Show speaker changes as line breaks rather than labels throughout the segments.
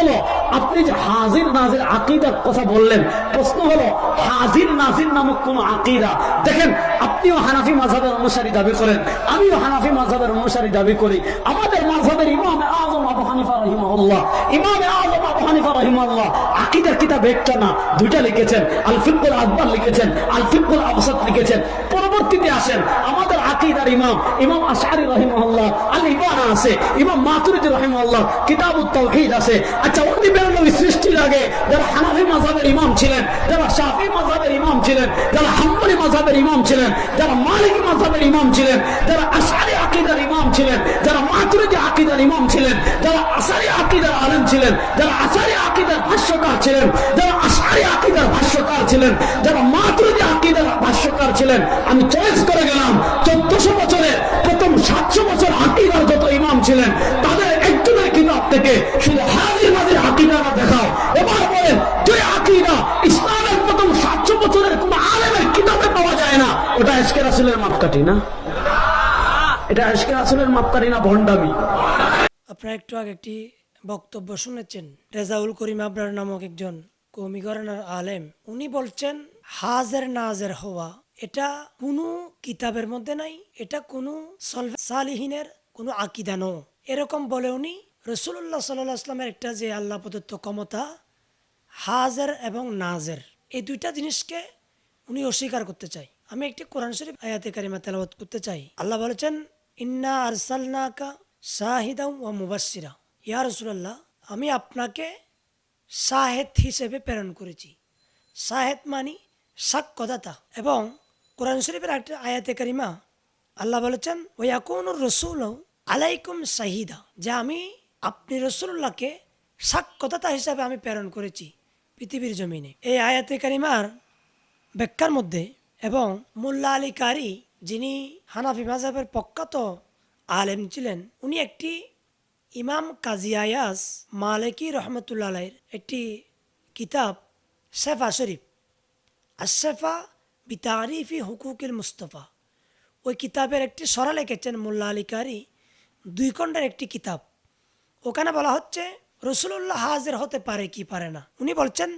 হলো আপনি যে হাজির নাজির আকিদার কথা বললেন, প্রশ্ন হলো, হাজির নাজির নামক কোন আকিদা? দেখেন, আপনিও হানাফি মাঝাবের অনুসারী দাবি করেন, আমিও হানাফি মাঝাবের অনুসারী দাবি করি। আমাদের মাঝাবের ইমাম আজম আবু হানিফা রহিমাহুল্লাহ ইমাম আজম আবু হানিফা রহিমাহুল্লাহ, আকিদার কিতাব একটা না, দুইটা লিখেছেন আল ফিকুল আকবর লিখেছেন আল ফিকুল আবসাদ লিখেছেন। পরবর্তীতে আসেন, আমাদের আকিদার ইমাম ইমাম আশারি রহিমাহুল্লাহ আল ইবানা আছে, ইমাম মাতুরিদি রহিমাহুল্লাহ কিতাবুত তাওহীদ আছে। আচ্ছা ছিলেন, যারা শাফি মাযহাবের ইমাম ভাষ্যকার ছিলেন আমি চয়েস করে গেলাম, চোদ্দশো বছরে প্রথম সাতশো বছর আকিদার যত ইমাম ছিলেন, তাদের একজনের কিতাব থেকে শুধু হাজির মাপকাঠি না? এটা এসকে রাসুলের মাপকাঠি না ভণ্ডামি?
আপনারা একটু আগে একটি বক্তব্য শুনেছেন। রেজাউল করিম আবরার নামক একজন কৌমি ঘরানার আলেম। উনি বলছেন, হাজের নাজের হওয়া, এটা কোনো কিতাবের মধ্যে নাই, এটা কোনো সালিহিনের কোনো আকিদা নো এরকম বলে উনি রসুল্লাহ সাল্লাহ আসলামের একটা যে আল্লাহ প্রদত্ত ক্ষমতা, হাজের এবং নাজের, এই দুইটা জিনিসকে উনি অস্বীকার করতে চাই আমি একটি কোরআন শরীফ আয়াতে কারিমা তেলাওয়াত করতে চাই। আল্লাহ বলেছেন, ইন্না আরসালনাকা শাহিদাও ওয়া মুবাসসিরা। ইয়া রাসূলুল্লাহ, আমি আপনাকে শাহেদ হিসেবে প্রেরণ করেছি। শাহেদ মানি সাক্ষ্যদাতা। এবং কোরআন শরীফের একটা আয়াতে কারিমা, আল্লাহ বলেছেন ওয়াকুনুর রসুল আলাইকুম শাহিদা। যে আমি আপনি রসুল্লাহকে সাক্ষ্যদাতা হিসাবে আমি প্রেরণ করেছি পৃথিবীর জমিনে। এই আয়াতে কারিমার ব্যাখ্যার মধ্যে এবং মোল্লা আলী কারি, যিনি হানাফি মাজাবের প্রখ্যাত আলেম ছিলেন, উনি একটি ইমাম কাজী আয়াস মালিকি রহমতুল্লাহ একটি কিতাব, শেফা শরীফ। আশেফা বিতারিফি হুকুকিল মুস্তফা। ওই কিতাবের একটি সরা লিখেছেন মোল্লা আলী কারি, দুই খণ্ডের একটি কিতাব। ওখানে বলা হচ্ছে রসুল্লাহ হাজির হতে পারে কি পারে না। উনি বলছেন,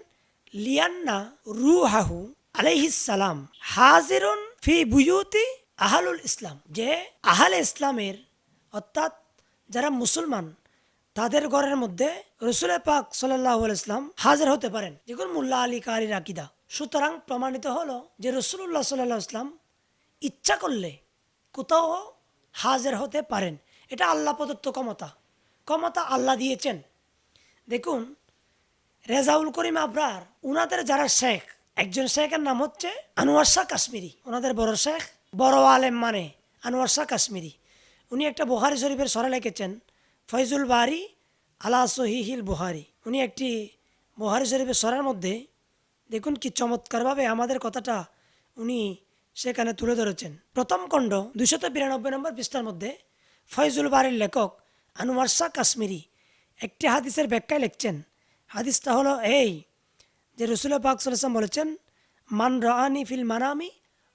লিয়ান্না রুহাহু আলাইহিসালাম হাজিরুন ফি বুয়ুতি আহালুল ইসলাম। যে আহালে ইসলামের, অর্থাৎ যারা মুসলমান, তাদের ঘরের মধ্যে রসুল পাক সাল্লাহ ইসলাম হাজির হতে পারেন। যেগুলো মুল্লা আলী কারির আকিদা। সুতরাং প্রমাণিত হলো যে রসুল্লাহ সাল্লাহ ইসলাম ইচ্ছা করলে কোথাও হাজির হতে পারেন। এটা আল্লাহ প্রদত্ত ক্ষমতা। ক্ষমতা আল্লাহ দিয়েছেন। দেখুন, রেজাউল করিম আবরার, উনাদের যারা শেখ একজন শেখের নাম হচ্ছে আনোয়ার শাহ কাশ্মীরি। ওনাদের বড় শেখ, বড় আলেম মানে আনোয়ার শাহ কাশ্মীরি। উনি একটা বুহারি শরীফের সরে লিখেছেন, ফয়জুল বাহারি আলা সহিহিল বুহারি উনি একটি বুহারি শরীফের সরের মধ্যে, দেখুন কি চমৎকারভাবে আমাদের কথাটা উনি সেখানে তুলে ধরেছেন। প্রথম খণ্ড দুশত বিরানব্বই নম্বর পৃষ্ঠার মধ্যে ফয়জুল বাড়ির লেখক আনোয়ার শাহ কাশ্মীরি একটি হাদিসের ব্যাখ্যায় লিখছেন। হাদিসটা হলো এই যে রসুল পাক বলেছেন, মান রাআনি ফিল মানামি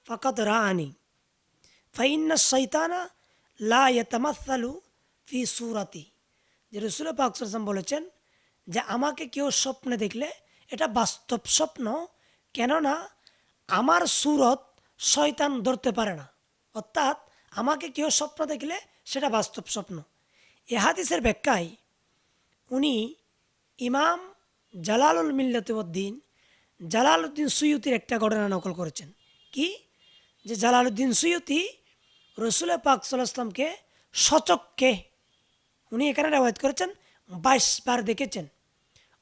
ফাকাত রাআনি। ফাইন্না শৈতানা লা ইয়াতামাসালু ফি সুরাতি। যে রসুল পাক বলেছেন যে, আমাকে কেউ স্বপ্নে দেখলে এটা বাস্তব স্বপ্ন, কেননা আমার সুরত শয়তান ধরতে পারে না। অর্থাৎ আমাকে কেউ স্বপ্ন দেখলে সেটা বাস্তব স্বপ্ন। এহাদিসের ব্যাখ্যায় উনি ইমাম জালালুল মিল্লাতুদ্দিন জালালউদ্দিন সুয়ুতির একটা ঘটনা নকল করেছেন। কি? যে জালালউদ্দিন সুয়ুতি রসুল পাক সাল্লামকে সচককে উনি এখানে রেওয়ায়ত করেছেন, বাইশ বার দেখেছেন।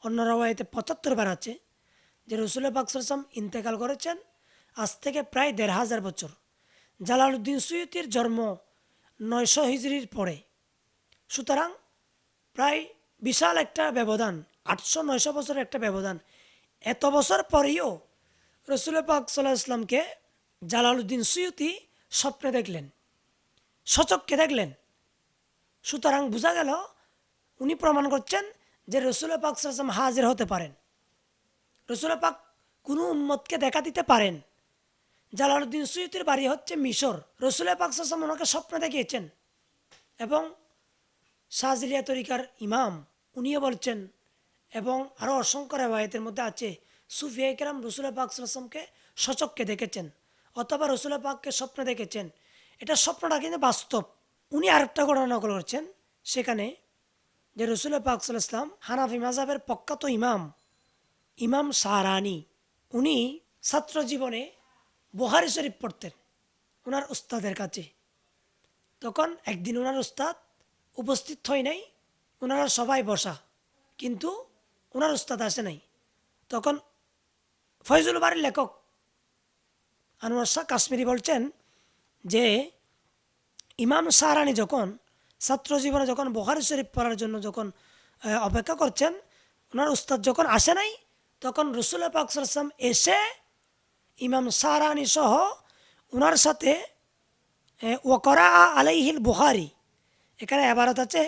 অন্য রেওয়ায়তে পঁচাত্তর বার আছে যে রসুল পাক সাল্লাম ইন্তেকাল করেছেন, আজ থেকে প্রায় দেড় হাজার বছর। জালালউদ্দিন সুয়ুতির জন্ম নয়শো হিজড়ির পরে। সুতরাং প্রায় বিশাল একটা ব্যবধান আটশো নয়শো বছরের একটা ব্যবধান। এত বছর পরেও রসুল পাক সাল্লাহ ইসলামকে জালালউদ্দিন সুয়ুতি স্বপ্নে দেখলেন সচককে দেখলেন। সুতরাং বোঝা গেল উনি প্রমাণ করছেন যে রসুল পাক সাল্লাম হাজির হতে পারেন। রসুল পাক কোনো উম্মতকে দেখা দিতে পারেন। জালালউদ্দিন সুয়ুতির বাড়ি হচ্ছে মিশর। রসুল পাক সাল্লাম ওনাকে স্বপ্নে দেখিয়েছেন এবং শাহজিলিয়া তরিকার ইমাম, উনিও বলছেন এবং আরও অসংখ্য রেওয়ায়তের মধ্যে আছে। সুফিয়া কেরাম রসুল পাক সাল্লামকে সচককে দেখেছেন, অথবা রসুল পাককে স্বপ্নে দেখেছেন। এটা স্বপ্নটা কিন্তু বাস্তব। উনি আরেকটা ঘটনা করেছেন, সেখানে যে রসুল পাক সাল্লাম হানাফি মাজাবের প্রখ্যাত ইমাম ইমাম সাহারানি, উনি ছাত্র জীবনে বহারি শরীফ পড়তেন ওনার উস্তাদের কাছে। তখন একদিন ওনার উস্তাদ উপস্থিত হয় নাই, ওনারা সবাই বসা, কিন্তু ওনার উস্তাদ আসে নাই। তখন ফয়জুল বাড়ির লেখক আনোয়ার শাহ কাশ্মীরি বলছেন যে, ইমাম সাহারানি যখন ছাত্র জীবনে যখন বহারি শরীফ পড়ার জন্য যখন অপেক্ষা করছেন, ওনার উস্তাদ যখন আসে নাই, তখন রসুল পাক সাল্লাম এসে ইমাম সাহারানি সহ ওনার সাথে ওকরা আলাইহিল বুহারি এখানে আবারত আছে,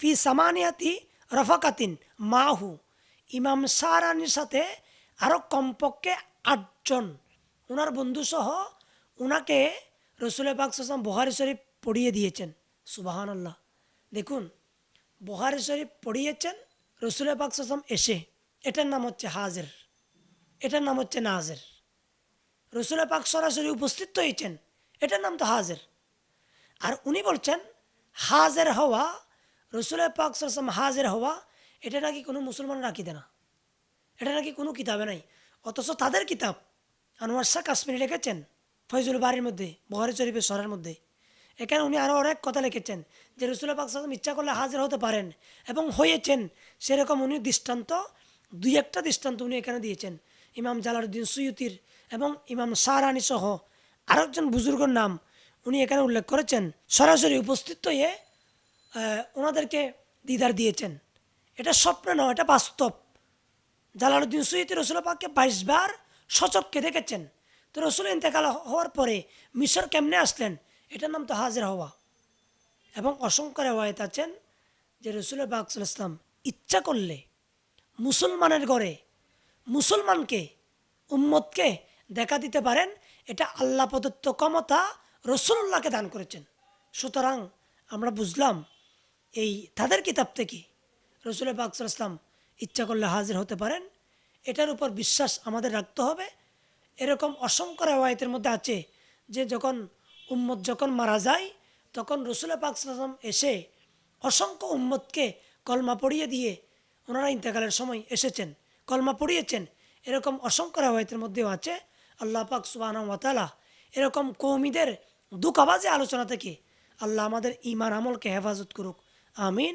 ফি সামানিয়াতি রফাকাতিন মাহু। ইমাম সাহারানির সাথে আরও কমপক্ষে আটজন। ওনার বন্ধুসহ ওনাকে রসুল পাক সাল্লাম বুহারি শরীফ পড়িয়ে দিয়েছেন। সুবাহান আল্লাহ দেখুন বুহারি শরীফ পড়িয়েছেন, রসুল পাক সাল্লাম এসে। এটার নাম হচ্ছে হাজের। এটার নাম হচ্ছে নাজের। রসুল পাক সরাসরি উপস্থিত হয়েছেন, এটার নাম তো হাজের। আর উনি বলছেন, হাজের হওয়া, রসুল পাক সাল্লাম হাজের হওয়া এটা নাকি কোনো মুসলমান রাখি দেয় না? এটা নাকি কোনো কিতাবে নাই? অথচ তাদের কিতাব আনোয়ার শাহ কাশ্মীরি লিখেছেন ফয়জুল বাড়ির মধ্যে বহরে শরীফের সরের মধ্যে। এখানে উনি আরও অনেক কথা লিখেছেন যে রসুল পাক সাল্লাম ইচ্ছা করলে হাজির হতে পারেন এবং হয়েছেন। সেরকম উনি দৃষ্টান্ত, দুই একটা দৃষ্টান্ত উনি এখানে দিয়েছেন। ইমাম জালালউদ্দিন সুয়ুতির এবং ইমাম সারানি সহ আরেকজন বুজুর্গর নাম উনি এখানে উল্লেখ করেছেন। সরাসরি উপস্থিত হয়ে ওনাদেরকে দিদার দিয়েছেন। এটা স্বপ্ন নয়, এটা বাস্তব। জালালউদ্দিন সৈয়দ রসুল পাককে বাইশ বার সচককে দেখেছেন। তো রসুল ইন্তেকাল হওয়ার পরে মিশর কেমনে আসলেন? এটার নাম তো হাজির হওয়া। এবং অসংখ্য রেওয়ায়ত আছেন যে রসুল বাকসুল ইসলাম ইচ্ছা করলে মুসলমানের ঘরে মুসলমানকে, উম্মতকে দেখা দিতে পারেন। এটা আল্লাহ প্রদত্ত ক্ষমতা রসুল্লাহকে দান করেছেন। সুতরাং আমরা বুঝলাম, এই তাদের কিতাব থেকে রসুল বাকসুল ইসলাম ইচ্ছা করলে হাজির হতে পারেন। এটার উপর বিশ্বাস আমাদের রাখতে হবে। এরকম অসংখ্য রেওয়ায়তের মধ্যে আছে যে যখন উম্মত যখন মারা যায়, তখন রসুল পাক সাল্লাম এসে অসংখ্য উম্মতকে কলমা পড়িয়ে দিয়ে ওনারা ইন্তেকালের সময় এসেছেন, কলমা পড়িয়েছেন। এরকম অসংখ্য রেওয়ায়তের মধ্যেও আছে। আল্লাহ পাক সুবাহ ওয়াতালা এরকম কৌমিদের দুঃখাবাজে আলোচনা থেকে আল্লাহ আমাদের ইমান আমলকে হেফাজত করুক। আমিন।